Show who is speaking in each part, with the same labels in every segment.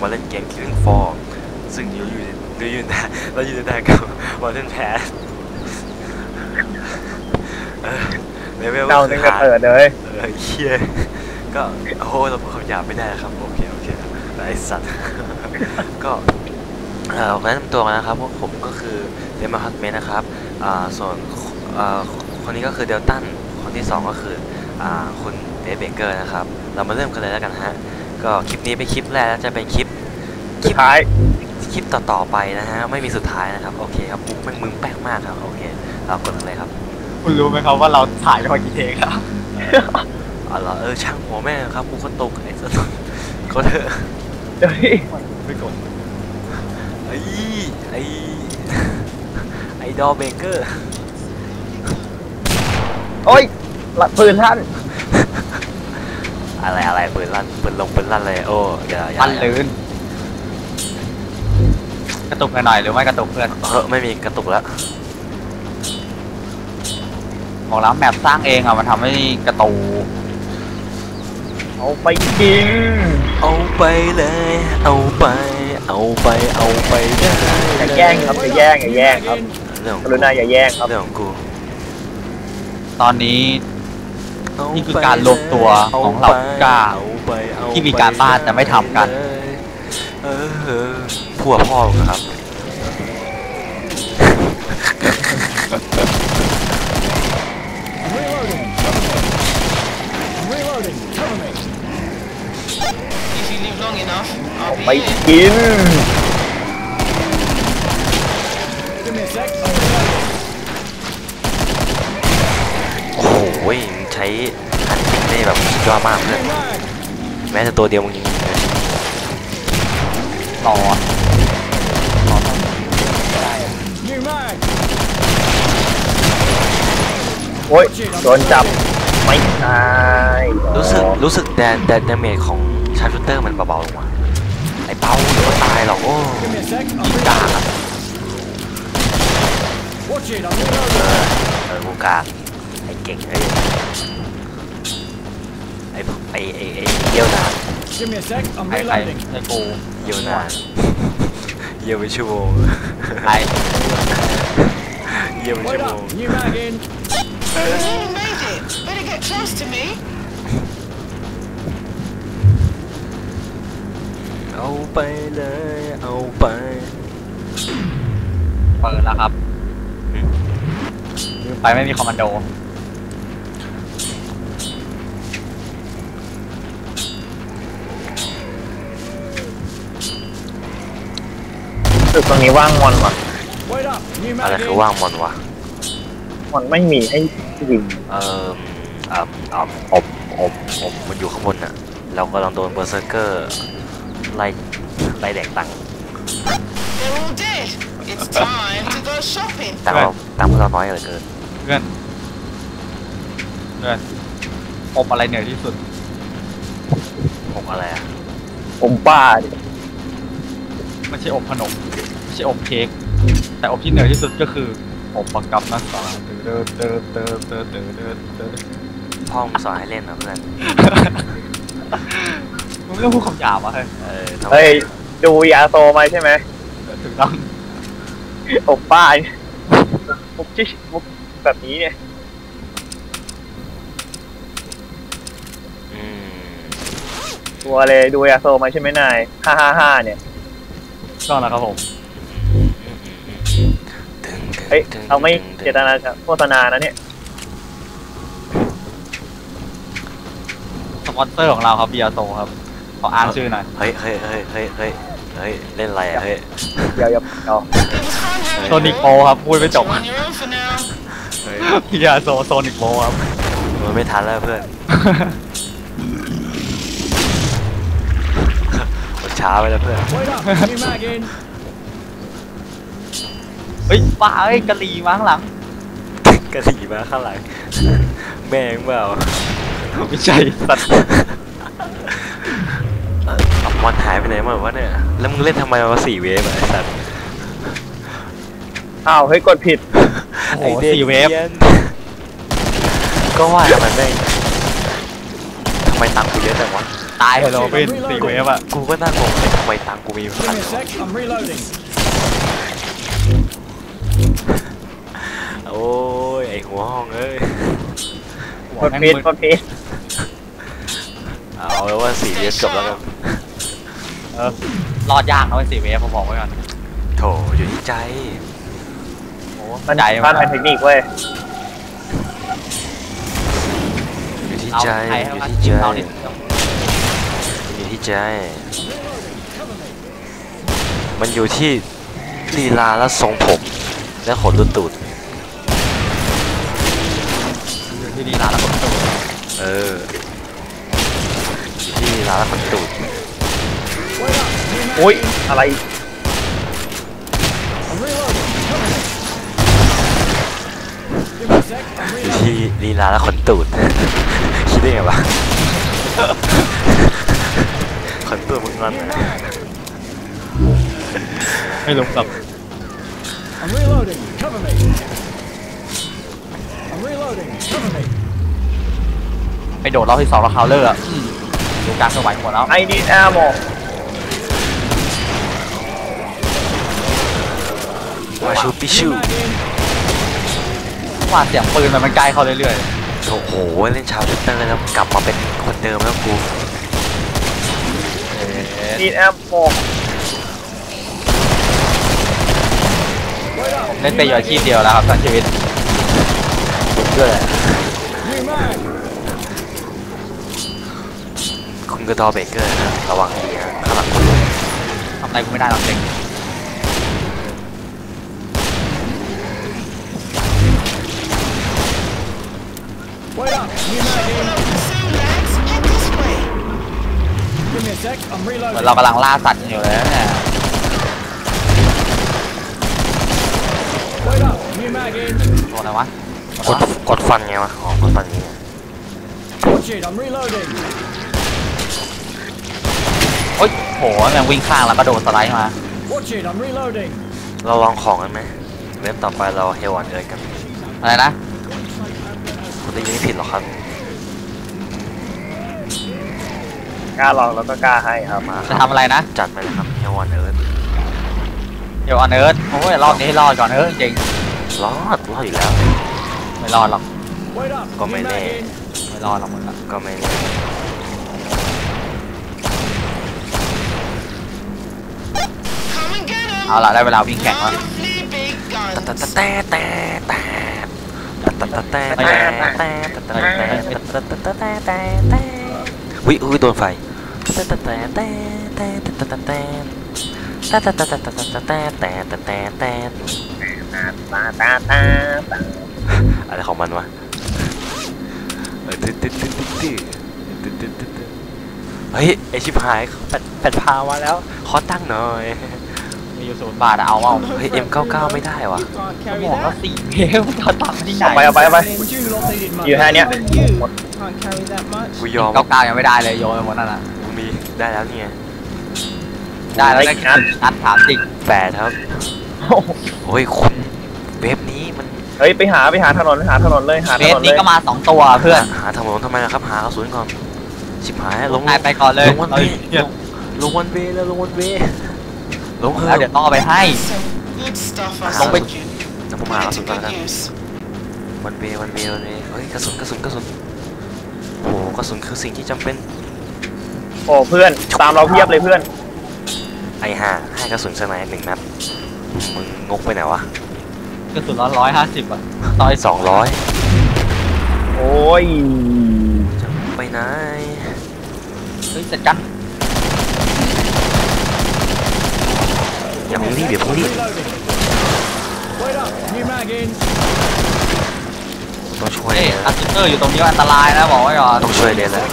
Speaker 1: จะมาเล่นเกม Killing Floor ซึ่งอยู่อยู่ในอยู่ในเราอยู่ในกับ Modern Pass เออเลเวล
Speaker 2: เดา
Speaker 1: ก็
Speaker 2: หนึ่ง
Speaker 1: คื
Speaker 2: ก็
Speaker 1: อ
Speaker 2: เปิดเลย
Speaker 1: เออเฮียก็โอ้โหเราพูดคำหยาบไม่ได้ครับโอเคโอเคไอสัตว์ก็เอ่อแนะนำตัวกันนะครับพวกผมก็คือเดมอนฮอตเมนนะครับอ่าส่วนเอ่อคนนี้ก็คือเดลตันคนที่สองก็คืออ่าคุณเดฟเบเกอร์นะครับ เรามาเริ่มกันเลยแล้วกันฮะ ก็คลิปนี้เป็นคลิปแรกแล้วจะเป็นคลิปค
Speaker 2: สุ
Speaker 1: ลิ
Speaker 2: ด
Speaker 1: ป
Speaker 2: ท้าย
Speaker 1: คลิปต่อๆไปนะฮะไม่มีสุดท้ายนะครับโอเคครับมุกมึงมึงแป๊กมากครับโอเคเรากดกันเลยครับ
Speaker 3: คุณรู้ไหมครับว่าเราถ่ายไปกี่เทคครับ
Speaker 1: อ๋อเหรอเออช่างหัวแม่งครับกูก็ตกไอ้สัสก็เถอะ
Speaker 2: เฮ้ย
Speaker 3: ไม่กด
Speaker 1: ไอ้ไอ้ไอ้ดอเบเกอร์
Speaker 2: โอ้ยหลักปืนท่าน
Speaker 1: อะไรอะไรปืนลั่นปืนลงปืนลั่นเลยโอ้อย่าอย่า
Speaker 3: มันลื่นกระตุกหน่อยๆหรือไม่กระตุกเพื่อน
Speaker 1: เออไม่มีกระตุกแล้ว
Speaker 3: บอกแล้วแมปสร้างเองอะมันทำให้กระตุก
Speaker 2: เอาไปกิน
Speaker 1: เอาไปเลย เอาไป เอาไปเอาไปได้
Speaker 2: อย่าแย่งครับอย่าแย่งอย่าแย่งครับ
Speaker 1: เรื่องของ
Speaker 2: กรุณาอย่าแย่งครับ
Speaker 1: เรื่องของกู
Speaker 3: ตอนนี้ นี่คือการรวมตัวของเหล่าผู้กล้า
Speaker 1: เอไปเอ
Speaker 3: ที่มีการบ้านแต่ไม่ทำกัน
Speaker 1: เออเออพวกพ่อมึงครับ
Speaker 4: If you live long enough, I'll be
Speaker 2: ไป
Speaker 4: here.
Speaker 2: กิน
Speaker 1: งใช้หันยิงได้แบบสุดยอดมากเพื่อนแม้แต่ตัวเดียวมึงยิงเลย
Speaker 3: รอ
Speaker 2: โอ้ยโดนจับไม่ตาย
Speaker 1: รู้สึกรู้สึกแดนแดนดาเมจของชาร์จเตอร์มันเบาๆลงมาไอ้เป้าเดี๋ยวก็ตายหรอกโอ้ยิงกากอะเออเออกูกากไอ้เก่งไอ้ไอ้ไอ้ไอ้เยี่ยวนาน
Speaker 5: Give me a sec, I'm
Speaker 3: ใครใคร
Speaker 5: reloading.
Speaker 3: ให้กู
Speaker 1: เยี่ยวนานเยี่ยวไปชั่วโมง
Speaker 3: ใคร
Speaker 1: เยี่ยวไปชั่วโมง
Speaker 4: Better get close to me.
Speaker 1: เอาไปเลยเอาไป
Speaker 3: เปิดแล้วครับ ไปไม่มีคอมมานโด
Speaker 2: สึกตรงนี้ว่างมอนว่ะ
Speaker 5: Wait up, new
Speaker 1: อะไร
Speaker 5: mag
Speaker 1: คือ
Speaker 5: in.
Speaker 1: ว่างมอนวะ
Speaker 2: มอนไม่มีให้ยิง
Speaker 1: เอ่ออ่าอ่าอบอบอบมันอยู่ข้างบนน่ะ เรากำลังโดนเบอร์เซอร์เกอร์ไล่ไล่แดกตังค์
Speaker 4: They're all dead. It's time to go shopping.
Speaker 1: ตังค์เราตังค์พวกเราน้อยเหลือเกิน
Speaker 3: เพื่อนเพื่อนอบอะไรเหนื่อยที่สุด
Speaker 1: ผมอะไรอะ
Speaker 2: ผมป้าดิ
Speaker 3: ไม่ใช่อบขนม ไม่ใช่อบเค้กแต่อบที่เหนื่อยที่สุดก็คืออบปากกับนักสาเติร์ดเติร์ดเติร์ดเติร์ดเติร์ดเติร์ดเติร์ด
Speaker 1: พ่อมึงสอนให้เล่นนะเพื่อน
Speaker 3: มึงไม่ต้องพูดคำหยาบวะเฮ้ย
Speaker 1: เออทำไม
Speaker 2: เฮ้ยดูยาโซมาใช่ไหม
Speaker 3: ถึงต้อง
Speaker 2: ผมป้าเนี่ยมุกชิมุกแบบนี้เนี่ย
Speaker 1: อืม
Speaker 2: ตัวเลยดูยาโซมาใช่ไหมนายห้าห้าห้าเนี่ย
Speaker 3: ต้องแล้วครับผม
Speaker 1: ตึงตึง
Speaker 2: เฮ้ย
Speaker 1: ตึง
Speaker 2: เราไม่
Speaker 1: ตึง
Speaker 2: เจตนาจะโฆษณานะเนี่ย
Speaker 3: สปอนเซอร์ของเราครับเบียโซครับขออ่านชื่อหน่อย
Speaker 1: เฮ้ยเฮ้ยเฮ้ยเฮ้ยเฮ้ยเฮ้ยเล่นอะไรอะเฮ้ย
Speaker 2: เดี๋ยวอย่าเอา
Speaker 4: It was fun having
Speaker 3: โซนิกโปครับพูดไม่จบ
Speaker 4: you on your own for now.
Speaker 1: เฮ้ย
Speaker 3: เบียโซโซนิกโปครับ
Speaker 1: มันไม่ทันแล้วเพื่อนมันช้าไปแล้วเพื่อน
Speaker 3: เฮ้ยป้าเอ้ยกะหรี่มาข้างหลัง
Speaker 1: กระสีมาข้างหลังแม่งเปล่า
Speaker 3: ไม่ใช่สัตว์
Speaker 1: เออเอาบอลหายไปไหนหมดวะเนี่ยแล้วมึงเล่นทำไมวะสี่เวฟอะไอ้สัตว์
Speaker 2: อ้าวเฮ้ยกดผิด
Speaker 3: โอ้โห
Speaker 1: ไอ้ด็ก
Speaker 3: สี่เวฟ
Speaker 1: หี้ยนก็ว่าทำไมแม่งทำไมตังค์กูเยอะจังวะ
Speaker 3: ตายเลยโรบินสี่เวฟอะ
Speaker 1: กูก็น่างงเลยทำไมตังค์กูมีอยู่
Speaker 5: Give
Speaker 1: พัน
Speaker 5: me a sec. I'm reloading.
Speaker 2: กดเพจกดเพจ
Speaker 1: เอาเลยว่าสี่เวฟจบแล้วกัน
Speaker 3: เออรอดยากนะเว้ยสี่เวฟผมบอกไว้ก่อน
Speaker 1: โถอยู่ที่ใจ
Speaker 3: โอ้
Speaker 2: มัน
Speaker 3: ใจ
Speaker 2: พลาดทางเทคนิคเว้ย
Speaker 1: อยู่ที่
Speaker 3: เอา
Speaker 1: ใจ
Speaker 3: ใคร
Speaker 1: อ
Speaker 3: ให้
Speaker 1: ยู่
Speaker 3: มา
Speaker 1: ที่ใจ
Speaker 3: เอาดิ
Speaker 1: อยู่ที่ใจ มันอยู่ที่ลีลาและทรงผมและขนลุตูด เออที่ร้านคนตูด
Speaker 5: โอ้
Speaker 2: ยอะไร
Speaker 1: ที่ลีลาและคนตูด คิดได้ไงวะคนตูดมึงนั่น
Speaker 3: ไม่ลงกับ ไปโดดรอบที่สองแล้วคาวเลอร์อะอืมดูการเคลื่อนไหวหมดแล้ว
Speaker 2: ไอดีแอร์โม
Speaker 1: มาชูปิชู
Speaker 5: New mag in.
Speaker 3: ว่าเสียงปืนมันมันใกล้เข้าเรื่อย
Speaker 1: โอ้โห เล่นชาวทวิตเตอร์แล้วกลับมาเป็นคนเดิมแล้วกู
Speaker 3: ๆเอ๊ะ
Speaker 2: ดีแอร์โม
Speaker 5: Wait up.
Speaker 3: เล่นไปอยู่อาชีพเดียวแล้วครับทั้งชีวิต
Speaker 1: ด้วยแหละ
Speaker 5: New mag.
Speaker 1: คุณกระดอเบเกอร์นะระวังดีนะข้างหลังคุณ
Speaker 3: ทำอะไรกูไม่ได้หรอกเด็กเหมือนเรากำลังล่าสัตว์กันอยู่เลยนะเนี่ย
Speaker 5: Wait up. New mag in.
Speaker 3: โดนอะไรวะ
Speaker 1: กดกดฟันไงวะอ๋อกดฟันนี้ไง
Speaker 5: Watch it. I'm reloading.
Speaker 3: โอ๊ยโหแม่งวิ่งข้างแล้วก็โดนสไลด์มา
Speaker 5: Watch it. I'm reloading.
Speaker 1: เราลองของกันไหมเว็บต่อไปเราเฮลวันเอิร์กัน
Speaker 3: อะไรนะ
Speaker 1: คุณได้ยินไม่ผิดหรอกครับ
Speaker 2: กล้าลองแล้วก็กล้าให้ครับ
Speaker 1: มาค
Speaker 3: จะ
Speaker 1: รับ
Speaker 3: ทำอะไรนะ
Speaker 1: จัดไปเลยครับเฮลวันเอิร์
Speaker 3: เดี๋ยวออนเอิร์ธโอ้ยรอบนี้ให้รอดก่อนเออจริง
Speaker 1: รอดรอดอยู่แล้ว
Speaker 3: ไม่รอดหรอก
Speaker 5: Wait up.
Speaker 1: Có
Speaker 5: New
Speaker 1: mấy
Speaker 5: mag
Speaker 1: nè.
Speaker 5: in.
Speaker 3: ไม่รอดหรอกมึงอะ
Speaker 1: ก็ไม่แน่
Speaker 4: Come and get 'em.
Speaker 3: เอาละได้เวลาวิ่งแข่งแล้ว
Speaker 1: ตะตะตะแตะแต่แต่ตะตะตะแต่แต่แต่ตะตะแต่ตะตะตะแต่แต่แต่วิโดนไฟตะตะแต่แต่แต่ตะตะแต่ตะตะตะตะตะตะแต่แต่แต่แต่แต่
Speaker 2: ตาตาตาตา
Speaker 1: อะไรของมันวะเฮ้ยไอชิบหายแปดแปดพามาแล้วขอตั้งหน่อย
Speaker 3: มีอยู่ศูนย์บาทอะเอาเอา
Speaker 1: เฮ้ย M99 ไม่ได้วะ
Speaker 3: เขาบอกแล้วสี่เวฟจะตัดที่ไหน
Speaker 2: เอาไปเอาไปเอาไป
Speaker 5: Would you lot needed money?
Speaker 2: อยู่แค่เนี้ย
Speaker 6: Can't carry that much.
Speaker 1: กูยอม
Speaker 3: เก้าเก้ายังไม่ได้เลยโยนไปหมดนั่นน่ะ
Speaker 1: กูมีได้แล้วเนี่ย
Speaker 3: ได้แล้วได้กี่นัดถามจริง
Speaker 1: แปดครับโอ้ยคุณเว็บนี้มัน
Speaker 2: เฮ้ยไปหาไปหาถนนหาถนนเลยหาถ
Speaker 3: เวนฟ
Speaker 2: นเล
Speaker 3: นี้
Speaker 2: ย
Speaker 3: ก็มาสองตัวเพื่อน
Speaker 1: หาถนนทำไมล่ะครับ หากระสุนก่อนชิบหายลง
Speaker 3: นายไปก่อนเลย
Speaker 1: ลงวัน
Speaker 3: เรา
Speaker 1: เว
Speaker 3: เหี้ย
Speaker 1: ลงวันเวแล้วลงวันเว ลงเถ
Speaker 3: แล้ว
Speaker 1: อะ
Speaker 3: เดี๋ยวต้องเอาไปให้
Speaker 4: Some good stuff, I
Speaker 1: Long
Speaker 4: told you.
Speaker 1: แล้วผม
Speaker 4: Put
Speaker 1: หา
Speaker 4: it
Speaker 1: กระสุ
Speaker 4: to
Speaker 1: นก่อน
Speaker 4: good
Speaker 1: นะ
Speaker 4: use.
Speaker 1: วันเววันเววันเวเฮ้ยกระสุนกระสุนกระสุนโอ้โหกระสุนคือสิ่งที่จำเป็น
Speaker 2: โอ้เพื่อนตามเราเพียบเลยเพื่อน
Speaker 1: ไอ้ห่าให้กระสุนสไนหนึ่งนัดมึงงกไปไหนวะ
Speaker 3: กระสุนร้อยร้อยห้าสิบอะต่อย
Speaker 1: สองร้อย
Speaker 2: โอ้ย
Speaker 1: จะไปไหน
Speaker 3: เฮ้ยเสร็จกัน
Speaker 1: อย่าเพิ่งรีบอย่าเพิ่งรีบ
Speaker 5: Reloading. Wait up. New mag in.
Speaker 1: ต้องช่วย
Speaker 3: เฮ้ย
Speaker 1: นะ
Speaker 3: อัลเตอร์อยู่ตรงนี้อันตรายนะบอกไว้ก่อน
Speaker 1: ต้องช่วยเลยแหละ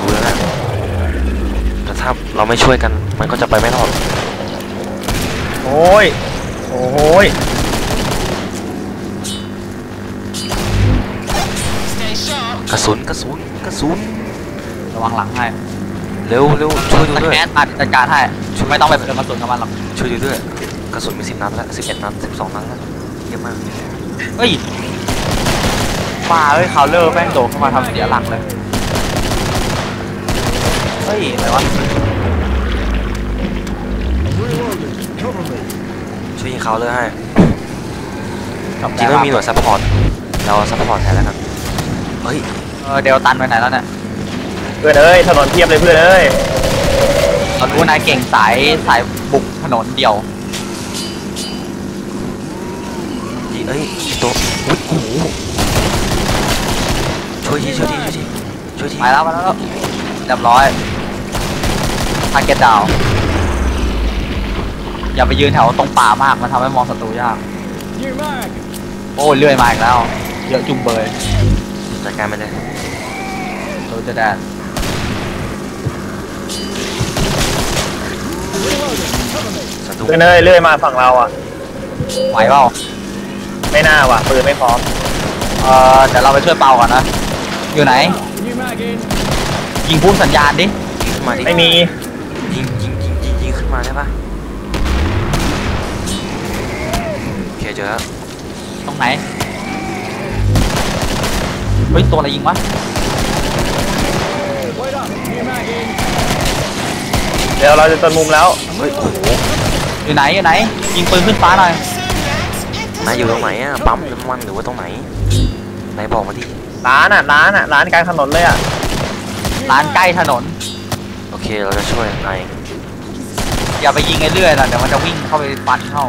Speaker 1: รู้แล้วนะแต่ถ้าเราไม่ช่วยกันมันก็จะไปไม่รอด
Speaker 2: โอ้ยโอ้ย
Speaker 4: Stay sharp.
Speaker 1: กระสุนกระสุนกระสุน
Speaker 3: ระวังหลังให้
Speaker 1: เร็วเร็วช่วยดู
Speaker 3: ส
Speaker 1: ด้วย
Speaker 3: แกนมาจัดการให้ไม่ต้องไปเปิดกระสุนกับมันหรอก
Speaker 1: ช่วยดูด้วยกระสุนมีสิบนัดแล้วสิบเอ็ดนัดสิบสองนัดแล้วเยอะมาก
Speaker 3: เฮ้ยป้าเอ้ยคาวเลอร์แม่งโดดเข้ามาทำเสียหลักเลยฮ้ยอะไรวะ
Speaker 5: I'm reloading. Cover me.
Speaker 1: ช่วยยิงเขาเลยให้
Speaker 3: จบ
Speaker 1: จริง
Speaker 3: แล้ว
Speaker 1: ก็มีหน่วยซัพพอร์ตเราซัพพอร์ตแทนแล้วกันเฮ้ย
Speaker 3: เออเดลตันไปไหนแล้วเนี่ย
Speaker 2: เพื่อนเอ้ยถนนเทียบเลยเพื่อนเอ้ย
Speaker 3: เรารู้นายเก่งสายสายบุกถนนเดียว
Speaker 1: ยิงเอ้ยตัวอุ้ยโอ้โหช่วยทีช่วยทีช่วยทีช่วยที
Speaker 3: ไปแล้วไปแล้วเรียบร้อยทาร์เก็ตดาวอย่าไปยืนแถวตรงป่ามากมันทำให้มองศัตรูยาก
Speaker 5: New mag.
Speaker 3: โอ้ยเลื่อยมาอีกแล้ว เยอะจุงเบย
Speaker 1: จัดการไปเลย
Speaker 3: ตัวจะแดน
Speaker 5: Reloading. Cover me.
Speaker 1: ศัตรู
Speaker 2: เพื่อนเอ้ยเลื่อยมาฝั่งเราอะ
Speaker 3: ไหวเปล่า
Speaker 2: ไม่น่าว่ะปืนไม่พร้อม
Speaker 3: เออเดี๋ยวเราไปช่วยเปาก่อนนะ อยู่ไหน
Speaker 5: New mag in.
Speaker 3: ยิงพุ่งสัญญาณดิ
Speaker 1: ยิงขึ้นมาดิ
Speaker 2: ไม่มี
Speaker 1: ยิงยิงยิงยิงยิงขึ้นมาได้ปะโอเคเจอแล้ว
Speaker 3: ตรงไหน เฮ้ย ตัวอะไรยิงวะ
Speaker 5: Wait up. New mag in.
Speaker 2: เดี๋ยวเราจะจนมุมแล้ว
Speaker 1: เฮ้ยโอ้โห
Speaker 3: อยู่ไหนอยู่ไหน ยิงปืนขึ้นฟ้าหน่อย
Speaker 1: นายอยู่ตรงไหนอะปั๊มน้ำมันหรือว่าตรงไหนนายบอกมาดิ
Speaker 2: ร้านอะร้านอะร้านกลางถนนเลยอะ
Speaker 3: ร้านใกล้ถนน
Speaker 1: โอเคเราจะช่วยนาย
Speaker 3: อย่าไปยิงไอ้เรื่อยนะเดี๋ยวมันจะวิ่งเข้าไปฟันเข้า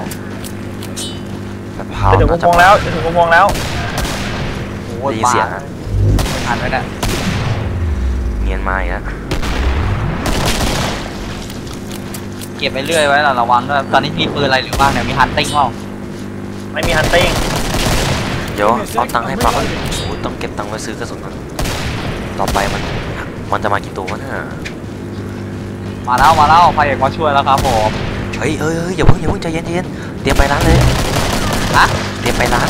Speaker 1: แบบพาว
Speaker 2: จะถึงมุ
Speaker 1: น่ามจะ
Speaker 2: มงแล้วจะถึงมุมมงแล้ว
Speaker 3: โอ้ย
Speaker 1: ได้ยินเสียง
Speaker 3: ปา
Speaker 1: อะ
Speaker 3: ไม่ทันไว้เนี่ย
Speaker 1: เนียนมาอีกแล้ว
Speaker 3: ก็บไปเรื่อยไว้ล่ะระวังด้วยตอนนี้มีปืนอะไรหรือบ้างเนี่ยมีฮันติ้งเปล่า
Speaker 2: ไม่มีฮันติ้ง
Speaker 1: เดี๋ยวเอาตังค์ให้ปั๊มโอ้โหต้องเก็บตังค์ไว้ซื้อกระสุนก่อนต่อไปมันมันจะมากี่ตัววะน่ะ
Speaker 3: มาแล้วมาแล้วพระเอกมาช่วยแล้วครับผม
Speaker 1: เฮ้ยเฮ้ยเฮ้ยอย่าเพิ่งอย่าเพิ่งใจเย็นใจเย็นเตรียมไปร้านเลย
Speaker 3: ฮะ
Speaker 1: เตรียมไปร้าน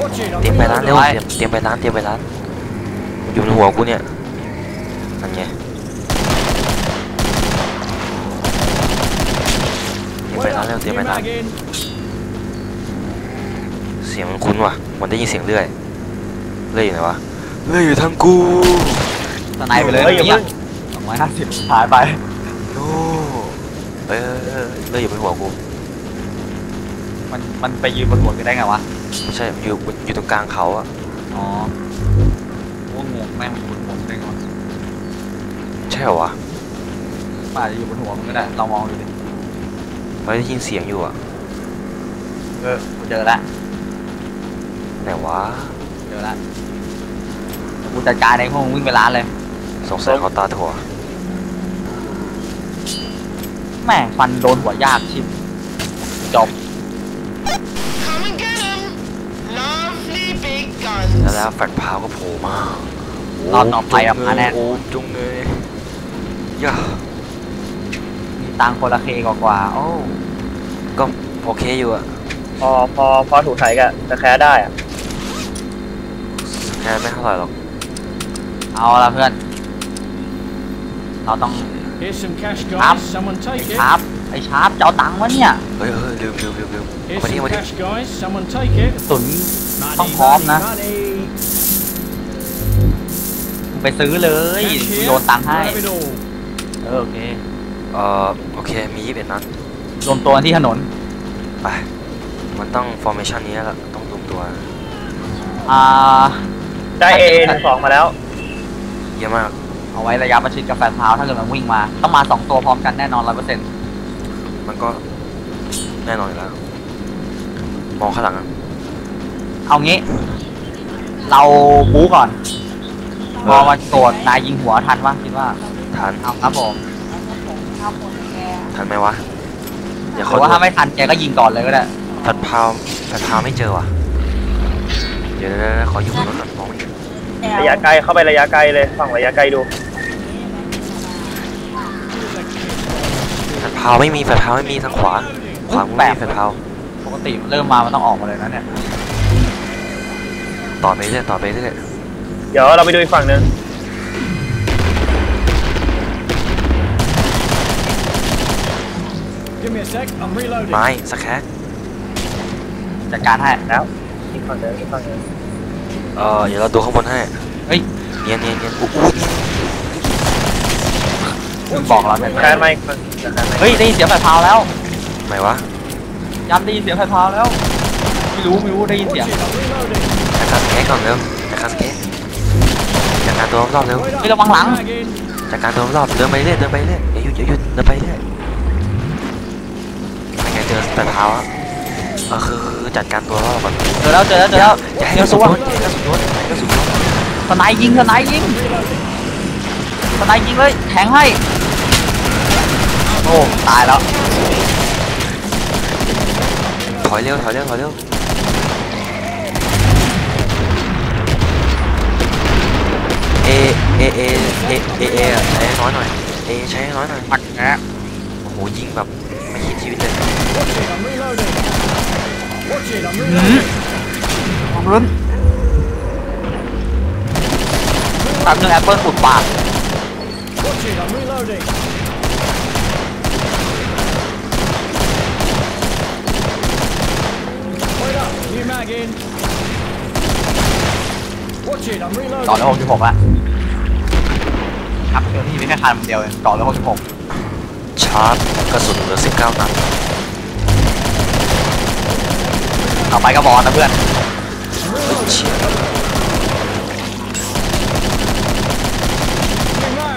Speaker 5: Watch it. I'm
Speaker 1: เตรียมไปร้านเร็ว
Speaker 5: reloading.
Speaker 1: เตรียมเตรียมไปร้านเตรียมไปร้านอยู่ในหัวกูเนี่ยนั่นไง ไป
Speaker 5: Wait
Speaker 1: ร้านเร็ว
Speaker 5: up.
Speaker 1: เตรียม
Speaker 5: New
Speaker 1: ไปร้าน
Speaker 5: mag in.
Speaker 1: เสียงมันคุ้นว่ะ มันได้ยินเสียงเลื่อยเลื่อยอยู่ไหนวะเลื่อยอยู่ทางกู
Speaker 3: สไนไปเลย
Speaker 2: เฮ้ยอย่า
Speaker 3: เนี่
Speaker 2: เพิ่
Speaker 3: ย
Speaker 2: ง
Speaker 3: สองร้อยห้าสิบหายไป
Speaker 1: โอ้เอ้ยเอ้ยเอ้ยเลื่อยอยู่บนหัวกู
Speaker 3: มันมันไปยืนบนหัวกันได้ไงวะ
Speaker 1: ไม่ใช่ อยู่อยู่ตรงกลางเขาอะ
Speaker 3: อ๋อโอ้งงแม่งบนหัวมันได้ไงวะ
Speaker 1: ใช่เหรอวะ
Speaker 3: มันอาจจะอยู่บนหัวมันก็ได้ เรามองดูดิ
Speaker 1: ไม่ได้ยินเสียงอยู่อะ
Speaker 3: เออกูเจอแล้ว
Speaker 1: ไหนวะ
Speaker 3: เจอแล้วเดี๋ยวกูจัดการเองพวกมึงวิ่งไปร้านเลย
Speaker 1: สงสัยเขาตาถั่ว
Speaker 3: แม่งฟันโดนหัวยากชิบจบ
Speaker 4: Come and get 'em. Lovely big
Speaker 1: แล้ว
Speaker 4: guns.
Speaker 1: แล้วแฟลชพาวก็โผล่มา
Speaker 3: รอบต่อไปอะมาแน่
Speaker 1: โอ้จุงเลยย่า
Speaker 3: มี ตังค์คนละเคกว่าๆโอ้
Speaker 1: ก็โอเคอยู่อะ
Speaker 2: พอพอพอถูกไถกับจะแคร์ได้อะ
Speaker 1: แค่ไม่เท่าไหร่หรอก
Speaker 3: เอาละเพื่อน เราต้อง
Speaker 5: Here's some cash,
Speaker 3: Up.
Speaker 5: guys. Someone take it.
Speaker 3: ชาร์ปไอ้ชาร์ปจะเอาตังค์วะเนี่ย
Speaker 1: เฮ้ยเฮ้ยลืมลืมลืมลืม
Speaker 5: Here's
Speaker 1: มาดิ
Speaker 5: some
Speaker 1: มาดิ
Speaker 5: cash, guys. Someone take it.
Speaker 3: สุน
Speaker 5: Money,
Speaker 3: Không khóm
Speaker 5: money,
Speaker 3: nè.
Speaker 5: money.
Speaker 3: มึงไปซื้อเลย
Speaker 5: Cash
Speaker 3: กู
Speaker 5: here.
Speaker 3: โยนตังค์ให้
Speaker 5: Grab it all.
Speaker 3: เออโอเค
Speaker 1: เอ่อโอเคมียี่สิบเอ็ดนัด
Speaker 3: รวมตัวกันที่ถนน
Speaker 1: ไปมันต้องฟอร์เมชันนี้แล้วล่ะต้องรวมตัว
Speaker 3: อ่า
Speaker 2: ได้เอหนึ่งสองมาแล้ว
Speaker 1: เยอะมาก
Speaker 3: เอาไว้ระยะประชิดกับแฟนเท้าถ้าเกิดมันวิ่งมา ต้องมาสองตัวพร้อมกันแน่นอนร้อยเปอร์เซ็นต์
Speaker 1: มันก็แน่นอนอยู่แล้ว มองข้างหลังอะ
Speaker 3: เอางี้ เราบู๊ก่อนพอมันโกรธนายยิงหัวทันปะคิดว่า
Speaker 1: ทัน
Speaker 3: เอาครับผม
Speaker 1: ทันไหมวะเดี๋ยว
Speaker 3: ห
Speaker 1: เขา
Speaker 3: รือว่าถ้าไม่ทันแกก็ยิงก่อนเลยก็ได้
Speaker 1: แฟลชพาวแฟลชพาวไม่เจอว่ะเดี๋ยวเดี๋ยวเดี๋ยวขออยู่บนรถก่อนมองไม่เห็น
Speaker 2: ระยะไกลเข้าไประยะไกลเลยฝั่งระยะไกลดู
Speaker 1: แฟลชพาวไม่มีแฟลชพาวไม่มีทางขวาขวามือไม่มีแฟลชพาว
Speaker 3: ปกติมันเริ่มมามันต้องออกมาเลยนะเนี่ย
Speaker 1: ต่อไปเรื่อยต่อไปเรื่อย
Speaker 2: เดี๋ยวเราไปดูอีกฝั่งหนึ่ง
Speaker 5: Give me a sec. I'm reloading.
Speaker 1: ไม้สักแคก
Speaker 3: จัดการให้
Speaker 2: แล้วอีกฝั่งหนึ่งอีกฝั่งหนึ่ง
Speaker 1: เออเดี๋ยวเราดูข้างบนให้
Speaker 3: เฮ้ย
Speaker 1: เนียนเนียนเนียนอู้อู้เนียน
Speaker 3: มึงบอกเราแต่
Speaker 2: แค่ไม่คนจะแค่ไม่
Speaker 3: เฮ้ยได้ยินเสียงไฟพาวแล้ว
Speaker 1: ไหนวะ
Speaker 3: ยันได้ยินเสียงไฟพาวแล้วไม่รู้ไม่รู้ได้ยิน
Speaker 5: Watch
Speaker 3: เสียง
Speaker 5: it, I'm reloading.
Speaker 1: จัดการสเก็ตก่อนเร็วจัดการสเก็ตจัดการตัวรอบๆเร็ว
Speaker 5: Wait up,
Speaker 3: Hey, ระวังหลัง
Speaker 5: mag in.
Speaker 1: จัดการตัวรอบๆเดินไปเรื่อยเดินไปเรื่อยอย่าหยุดอย่าหยุดเดินไปเรื่อยไม่งั้นเจ อแต่เท้าอะเออคือคือจัดการตัวรอบก่อน
Speaker 3: เจอแล้วเจอแล้วเจอแล้ว
Speaker 1: อย่าให้
Speaker 3: เจ
Speaker 1: ก
Speaker 3: อ
Speaker 1: ระสุ
Speaker 3: ตั
Speaker 1: น
Speaker 3: ว
Speaker 1: โดนอย่าให้กระสุนโดนอย่าให้กระสุนโดน
Speaker 3: สไนด์ยิงสไนด์ยิง
Speaker 5: Reloading.
Speaker 3: สไนด์ยิงเลยแทงให้โอ้ตายแล้ว
Speaker 1: ถอยเร็วถอยเร็วถอยเร็วเอเอเอเอเอเอใช้ให้น้อยหน่อยเอใช้ให้น้อยหน่อย
Speaker 3: ปักแอะ
Speaker 1: โอ้โหยิงแบบไม่คิด ชีวิตเลย
Speaker 5: Watch it, I'm reloading. Watch it, I'm
Speaker 3: หืม
Speaker 5: reloading.
Speaker 3: ของรุ่นแป๊บนึงแอปเปิลอุดปาก
Speaker 5: Watch it, I'm reloading. Wait up, new mag in. Watch it, I'm
Speaker 3: ต่อ
Speaker 5: reloading.
Speaker 3: เลยหกสิบหกละครับเดี๋ยวนี่มีแค่คันเดียวเองต่อเลยหกสิบหก
Speaker 1: ชาร์จกระสุนเหลือ19นัด
Speaker 3: เอาไปกระบอกนะเพื่อน
Speaker 1: เฮ้ยเชี่ย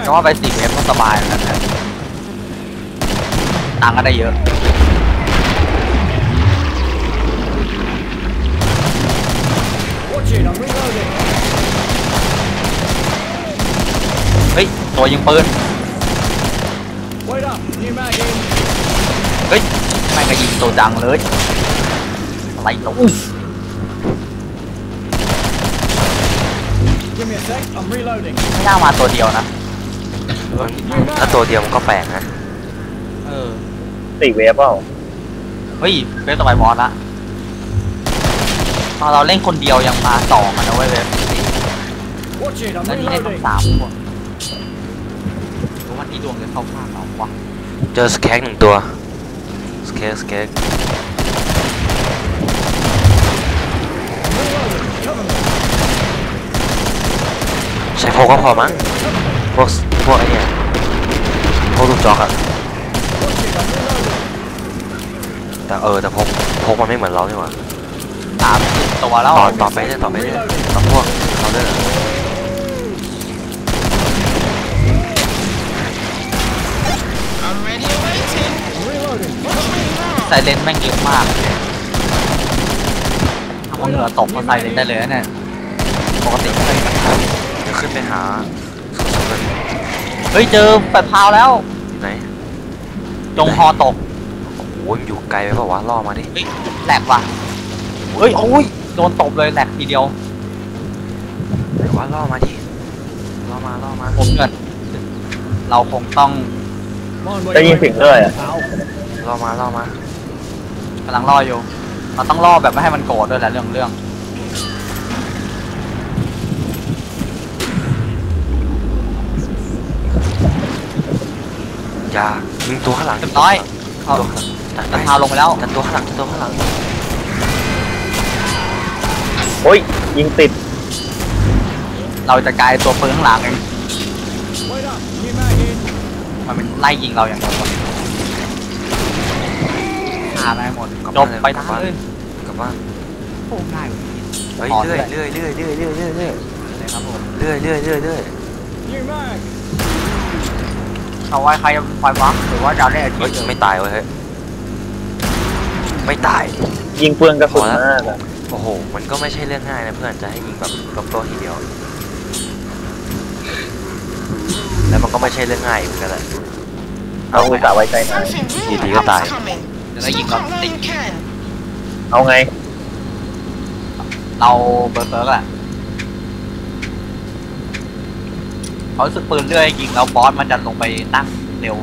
Speaker 3: ก็ว่าไปสี่เมตรก็สบายเหมือนกันนะตังค์ก็ได้เยอะเฮ้ย ตัวยิงปืน
Speaker 5: Wait up, new mag in.
Speaker 3: เฮ้ยแม่งก็ยิงตัวดังเลยอะไรตัว
Speaker 5: Give me a sec, I'm reloading.
Speaker 3: ไม่น่ามาตัวเดียวนะ
Speaker 1: ถ้าตัวเดียวมันก็แปลกนะ
Speaker 3: เออ
Speaker 2: สี่เวฟเปล่า
Speaker 3: เฮ้ยเล่นต่อไปมอสละตอนเราเล่นคนเดียวยังมาสองกันนะเว้ยเว็บ
Speaker 5: Watch it, I'm
Speaker 3: แล้วนี่เล่นต้อง
Speaker 5: reloading.
Speaker 3: สามคนรู้วันนี้ดวงจะเข้าข้างเราวะ
Speaker 1: เจอสแคกหนึ่งตัว สแคกสแคก
Speaker 5: Reloading. Cover me.
Speaker 1: ใช้โพกก็พอมั้งพวกพวกไอ้เนี่ยพวกลูกจอกอะ
Speaker 5: Watch it, I'm reloading.
Speaker 1: แต่เออแต่พกพกมันไม่เหมือนเรานี่หว่า
Speaker 3: สามสิบตัวแล้ว
Speaker 1: ต่อต่อไปเรื่อยต่อไปเรื่อยต่อพวกเขาเรื่อย
Speaker 3: ไซเลนแม่งเยอะมากทำเอาเหงื่อตกก็ไซเลนได้เลยนะเนี่ย ปกติไม่เคยกัน
Speaker 1: เดี๋ยวขึ้นไปหาสุดๆเลย
Speaker 3: เฮ้ยเจอแปดพาวแล้ว
Speaker 1: ไหน
Speaker 3: จงฮอตก
Speaker 1: โอ้ยมันอยู่ไกลไปเปล่าวะล่อมาดิ
Speaker 3: เฮ้ยแหลกว่ะ เฮ้ยโอ้ยโดนตบเลยแหลกทีเดียว
Speaker 1: ไหนวะล่อมาดิล่อมาล่อมา
Speaker 3: ผมเงินเราคงต้อง
Speaker 5: Mind where
Speaker 2: จะ
Speaker 5: you're
Speaker 2: ยิงถึง
Speaker 5: aiming,
Speaker 2: เลยอะ
Speaker 5: pal.
Speaker 1: ล่อมาล่อมา กำ
Speaker 3: ลังล่ออยู่เราต้องล่อแบบไม่ให้มันโกรธด้วยแหละเรื่องเรื่อง
Speaker 1: อย่ายิงตัวข้างหลัง
Speaker 3: เรียบร้อยเขา
Speaker 1: ตัวข้างหลัง
Speaker 3: แปดพาวลงไปแล้ว
Speaker 1: จัดตัวข้างหลังจัดตัวข้างหลัง
Speaker 2: โอ้ยยิงติด
Speaker 3: เราจะกลายตัวปืนข้างหลังเอง
Speaker 5: Wait up, new mag in.
Speaker 3: มันเป็นไล่ยิงเราอย่างเดียว ฆ่าไม่หมดจบไปทางเลย
Speaker 1: กลับบ้าน
Speaker 3: โอ้ง่ายกว่านี้
Speaker 1: เฮ้ย
Speaker 3: อ๋อ
Speaker 1: เรื่อยเรื่อยเรื่อยเรื่อยเรื่อยเรื่อยเรื่อย
Speaker 3: เลยครับผม
Speaker 1: เรื่อยเรื่อยเรื่อยเรื่อย
Speaker 5: New mag.
Speaker 3: เอาไว้ใครจะไฟวักหรือว่าจะเล่นอาชี
Speaker 1: เฮ้ย
Speaker 3: พเดิม
Speaker 1: ไม่ตายเว้ยเฮ้ยไม่ตาย
Speaker 2: ยิงเปลืองกระสุนมากอะ
Speaker 1: โอ้โห มันก็ไม่ใช่เรื่องง่ายนะเพื่อนจะให้ยิงแบบลบโต้ทีเดียว แล้วมันก็ไม่ใช่เรื่องง่ายเหมือนกันแหละ
Speaker 2: เอาอุตส่าห์ไว้ใจนาย
Speaker 4: Something
Speaker 1: Gì
Speaker 4: real
Speaker 1: thì có tài.
Speaker 4: Bad's coming.
Speaker 3: จะได้
Speaker 4: So
Speaker 3: ยิ
Speaker 4: you
Speaker 3: งเรา
Speaker 4: can't
Speaker 3: ติ
Speaker 4: run, you can.
Speaker 2: เอาไง
Speaker 3: เราเบอร์เซิร์กอะเขารู้สึกปืนเรื่อยยิงแล้วบอสมันจะลงไปตั้งเร็ว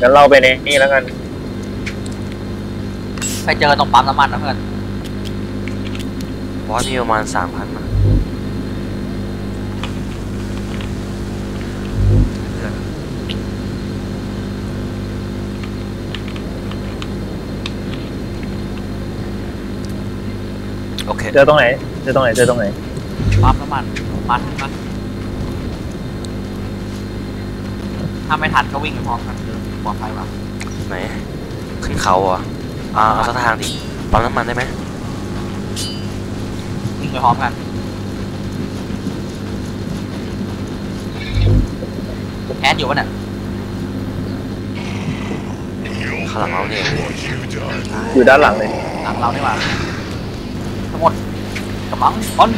Speaker 2: งั้นเราไปในนี่แล้วกัน
Speaker 3: ไปเจอตรงปั๊มน้ำมันนะเพื่อน
Speaker 1: บอสมีประมาณสามพันมั้ง เค
Speaker 2: เจอตรงไหน เจอตรงไหน เจอตรงไหน
Speaker 3: ปั๊มน้ำมันมันมันถ้าไม่ทันก็วิ่งไปพร้อมกันเดี๋ยวปลอดภัยกว่า
Speaker 1: ไหน ขึ้นเขาเหรออ่าเอาสักทางดิปั๊มน้ำมันได้ไหม
Speaker 3: วิ่งไปพร้อมกันแอดอยู่ปะเนี่ย
Speaker 1: ข้างหลังเราเนี่ย
Speaker 2: อยู่ด้านหลังเลย
Speaker 3: หลังเรานี่หว่าทั้งหมด กำบังต้น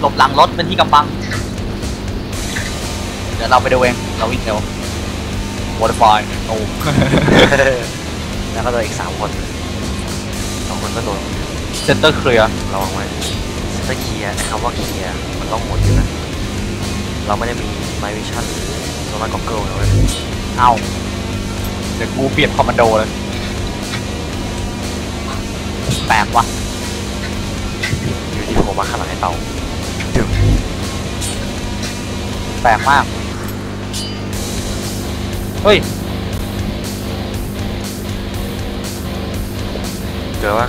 Speaker 3: หลบหลังรถเป็นที่กำบัง เดี๋ยวเราไปดูเอง เราวิ่งเร็ววอเตอร์ฟอยโอ้
Speaker 1: แล้วก็โดนอีกสามคนสองคนก็โดน
Speaker 3: เซนเตอร์เคลียร์
Speaker 1: ระวังไว้ถ้าเคลียร์ไอ้คำว่าเคลียร์มันต้องหมดอยู่นะ เราไม่ได้มีไมวิชั่นหรือโซลาร์ก็อกเกิลนะเว้ย
Speaker 3: เอาเดี๋ยวกูเปลี่ยนคอมมานโดเลยแปลกว่ะ
Speaker 1: อยู่ที่ ผมมาข้างหลังให้เป่าดึง
Speaker 3: แปลกมาก เฮ้ย
Speaker 1: เจอวะ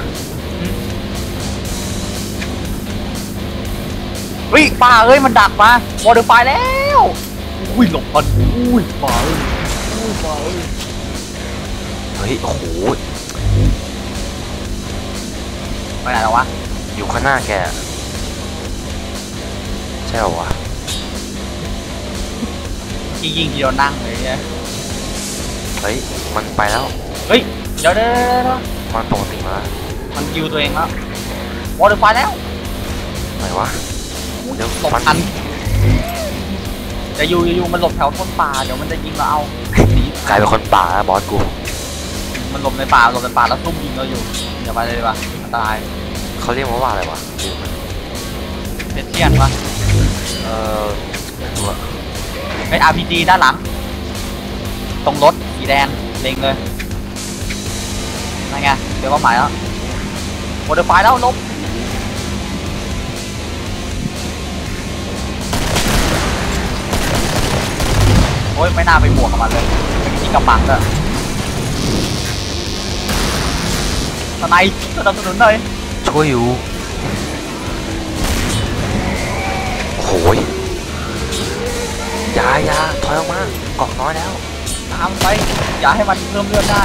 Speaker 3: เฮ้ยป้าเอ้ย มันดักมาวอเตอร์ไฟแล้ว อุ้ยหลบมันอุ้ยป้าเอ้ยอุ้ยป้าเอ้ย
Speaker 1: เฮ้ย โอ้โห
Speaker 3: ไปไหนแล้ววะ
Speaker 1: อยู่ข้างหน้าแกใช่เหรอวะ
Speaker 3: ยิงยิงทีเดียวนั่งเลยเนี่ย
Speaker 1: เฮ้ย มันไปแล้ว
Speaker 3: เฮ้ย เดี๋ยวเดี๋ยวเดี๋ยวเดี๋ยว
Speaker 1: มันปกติมาแล้ว
Speaker 3: มันยิวตัวเองแล้ววอเตอร์ไฟแล้ว
Speaker 1: ไหนวะ เดี๋ยว
Speaker 3: หลบ
Speaker 1: ฟัน
Speaker 3: ทันจะอยู่จะอยู่มันหลบแถวต้นป่าเดี๋ยวมันจะยิงเราเอาหนี
Speaker 1: กลายเป็นคนป่าแล้วบอสกู
Speaker 3: มันหลบในป่าหลบในป่าแล้วซุ่มยิงเราอยู่อย่าไปเลยดีกว่ะอันตราย
Speaker 1: เขาเรียกมันว่าอะไรวะลืมมัน
Speaker 3: เป็นเทียนวะ
Speaker 1: เออไม่อะ
Speaker 3: ไอ้ RPG ด้านหลัง ตรงรถสีแดงเล็งเลยนั่นไงเดี๋ยวก็หมายแล้วโมเดลไฟแล้วลบโอ้ยไม่น่าไปบวกกับมันเลยไม่มีที่กำบังด้วยทนายสนับสนุนหน่อย
Speaker 1: ช่วยอยู่ ยอยาอยาถอยออกมาเกาะน้อยแล้ว
Speaker 3: ตามไป อย่าให้มันเพิ่มเลือดได้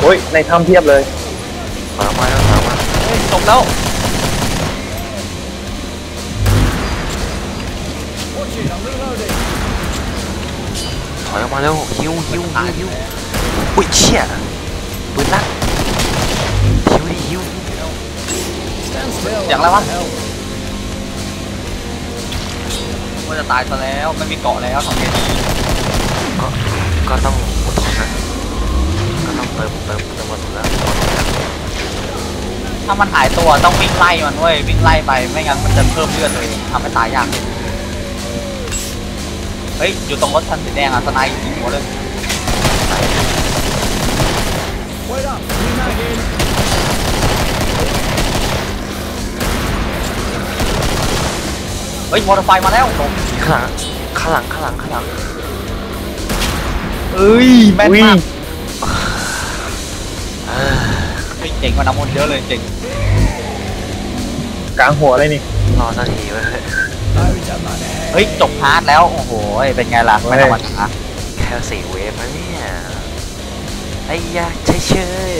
Speaker 2: โอ้ย ในถ้ำเทียบเลย
Speaker 1: ถอยออกมาแล้วถอยออกมา
Speaker 3: เฮ้ยจบแล้ว
Speaker 5: Watch it, I'm reloading.
Speaker 1: ถอยออกมาเร็วฮิวฮิวฮิวฮิวอุ้ยเชี่ย
Speaker 5: Stand still.
Speaker 3: Chẳng lắm á.
Speaker 5: Help.
Speaker 3: ว่าจะตายซะแล้วไม่มีเกาะแล้วทำไงดี
Speaker 1: ก็ก็ต้องอดทนนะก็ต้องเติมเติมเติมกระสุนแล้ว
Speaker 3: ถ้ามันหายตัวต้องวิ่งไล่มันเว้ยวิ่งไล่ไปไม่งั้นมันจะเพิ่มเลือดเลยทำให้ตายยากเฮ้ยอยู่ตรงรถคันสีแดงอะสไนด์ยิงหัวเลย เฮ้ยมอเตอร์ไซค์มาแล้วลง
Speaker 1: ข้างหลังข้างหลังข้างหลังข้างหลัง
Speaker 3: เอ้ยแม่น
Speaker 2: วิ่
Speaker 3: มางก
Speaker 1: เออ
Speaker 3: เฮ้ยเจ๋งกว่าน้ำมนต์เยอะเลยเจ๋ง
Speaker 2: กลางหัวเลยนี่
Speaker 1: รอสักทีเว้ย
Speaker 5: Loads of money.
Speaker 3: เฮ้ยจบพาร์ทแล้ว โอ้โหเป็นไงล่ะไม่ธรรมดา
Speaker 1: แค่สี่เวฟนะเนี่ยไอ้ยาใช่เชย